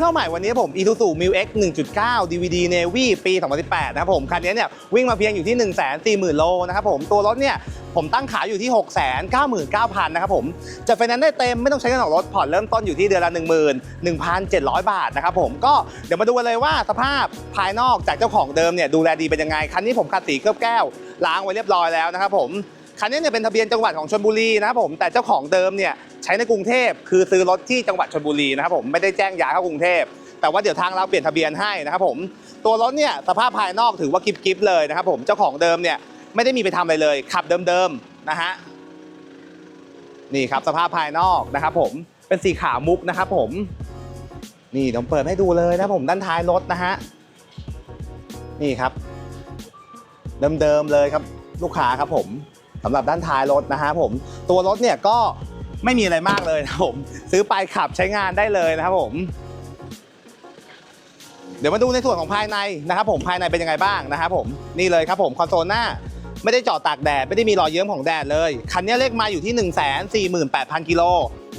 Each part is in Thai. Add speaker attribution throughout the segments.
Speaker 1: เข้าใหม่วันนี้ผม Isuzu m i x 1.9 DVD Navy ปี 2018 นะครับผม คันนี้เนี่ยวิ่งมาเพียงอยู่ที่ 140,000 โลนะครับผม ตัวรถเนี่ยผมตั้งขายอยู่ที่ 699,000 นะครับผม จะไฟแนนซ์ได้เต็มไม่ต้องใช้เงินออกรถผ่อนเริ่มต้นอยู่ที่เดือนละ 11,700 บาทนะครับผมก็เดี๋ยวมาดูกันเลยว่าสภาพภายนอกจากเจ้าของเดิมเนี่ยดูแลดีเป็นยังไง คันนี้ผมขัดสีเคลือบแก้วล้างไว้เรียบร้อยแล้วนะครับผม คันนี้เนี่ยเป็นทะเบียนจังหวัดของชลบุรีนะครับผมแต่เจ้าของเดิมเนี่ยใช้ในกรุงเทพคือซื้อรถที่จังหวัดชลบุรีนะครับผมไม่ได้แจ้งย้ายเข้ากรุงเทพแต่ว่าเดี๋ยวทางเราเปลี่ยนทะเบียนให้นะครับผมตัวรถเนี่ยสภาพภายนอกถือว่ากิฟกิฟเลยนะครับผมเจ้าของเดิมเนี่ยไม่ได้มีไปทำอะไรเลย ขับเดิมๆนะฮะนี่ครับสภาพภายนอกนะครับผมเป็นสีขาวมุกนะครับผมนี่ผมเปิดให้ดูเลยนะผมด้านท้ายรถนะฮะนี่ครับ เดิมๆเลยครับลูกค้าครับผม สำหรับด้านท้ายรถนะฮะผมตัวรถเนี่ยก็ไม่มีอะไรมากเลยนะผมซื้อไปขับใช้งานได้เลยนะครับผมเดี๋ยวมาดูในส่วนของภายในนะครับผมภายในเป็นยังไงบ้างนะครับผมนี่เลยครับผมคอนโซลหน้าไม่ได้จอดตากแดดไม่ได้มีรอยเยิ้มของแดดเลย คันนี้เลขมาอยู่ที่ 1 4 8 0 0 0 กิโล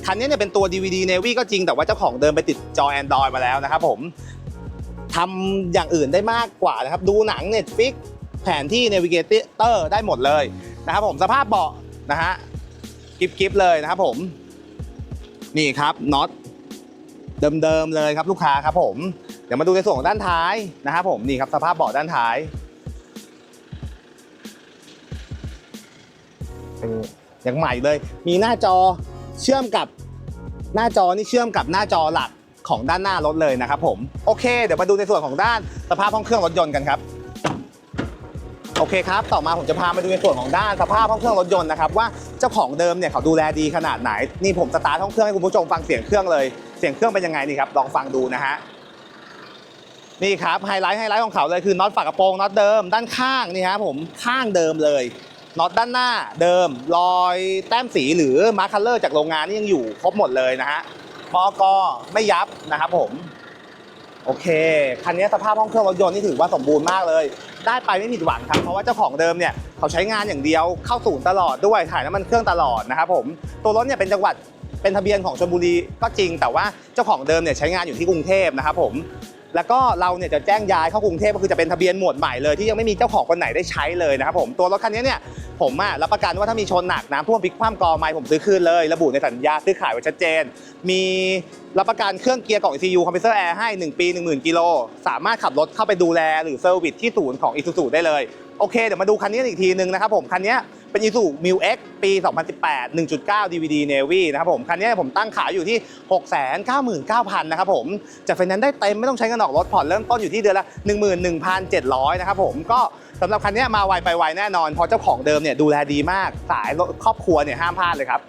Speaker 1: คันนี้เนี่ยเป็นตัว DVD Navy ก็จริงแต่ว่าเจ้าของเดิมไปติดจอ Android มาแล้วนะครับผมทำอย่างอื่นได้มากกว่านะครับ ดูหนัง Netflix แผนที่ Navigator ได้หมดเลย นะครับผมสภาพเบาะนะฮะกิฟกิฟเลยนะครับผม นี่ครับน็อตเดิมๆเลยครับลูกค้าครับผมเดี๋ยวมาดูในส่วนของด้านท้ายนะครับผมนี่ครับสภาพเบาะด้านท้าย เป็นอย่างใหม่เลย มีหน้าจอเชื่อมกับหน้าจอนี่เชื่อมกับหน้าจอหลักของด้านหน้ารถเลยนะครับผมโอเค เดี๋ยวมาดูในส่วนของด้านสภาพห้องเครื่องรถยนต์กันครับ อเคครับ ต่อมาผมจะพามาดูในส่วนของด้านสภาพห้องเครื่องรถยนต์นะครับว่าเจ้าของเดิมเนี่ยเขาดูแลดีขนาดไหน นี่ผมสตาร์ทห้องเครื่องให้คุณผู้ชมฟังเสียงเครื่องเลย เสียงเครื่องเป็นยังไงนี่ครับลองฟังดูนะฮะนี่ครับไฮไลท์ไฮไลท์ของเขาเลยคือน็อตฝากระโปรงน็อตเดิมด้านข้างนี่ฮะผมข้างเดิมเลยน็อตด้านหน้าเดิม รอยแต้มสีหรือมาร์คัลเลอร์จากโรงงานนี่ยังอยู่ครบหมดเลยนะฮะปอกอไม่ยับนะครับผม โอเค คันนี้สภาพห้องเครื่องรถยนต์นี่ถือว่าสมบูรณ์มากเลย ได้ไปไม่ผิดหวังครับ เพราะว่าเจ้าของเดิมเนี่ยเขาใช้งานอย่างเดียว เข้าศูนย์ตลอดด้วย ถ่ายน้ำมันเครื่องตลอดนะครับผม ตัวรถเนี่ยเป็นจังหวัด เป็นทะเบียนของชลบุรีก็จริง แต่ว่าเจ้าของเดิมเนี่ยใช้งานอยู่ที่กรุงเทพนะครับผม แล้วก็เราเนี่ยจะแจ้งย้ายเข้ากรุงเทพก็คือจะเป็นทะเบียนหมวดใหม่เลยที่ยังไม่มีเจ้าของคนไหนได้ใช้เลยนะครับผมตัวรถคันนี้เนี่ยผมอะรับประกันว่าถ้ามีชนหนักน้ำท่วมพลิกคว่ำกอไม้ผมซื้อคืนเลย ระบุในสัญญาซื้อขายไว้ชัดเจน มีรับประกันเครื่องเกียร์กล่อง ECU คอมเพรสเซอร์แอร์ให้ 1 ปี 10,000 กิโล สามารถขับรถเข้าไปดูแลหรือเซอร์วิสที่ศูนย์ของ Isuzu ได้เลย โอเค เดี๋ยวมาดูคันนี้อีกทีนึงนะครับผม คันนี้ เป็น Isuzu Mu X ปี 2018 1.9 DVD Navy นะครับผม คันนี้ผมตั้งขายอยู่ที่ 699,000นะครับผมจะไฟแนนซ์ได้เต็มไม่ต้องใช้เงินออกรถผ่อนเริ่มต้นอยู่ที่เดือนละ 11,700นะครับผมก็สำหรับคันนี้มาไวไปไวแน่นอนเพราะเจ้าของเดิมเนี่ยดูแลดีมากสายครอบครัวเนี่ยห้ามพลาดเลยครับ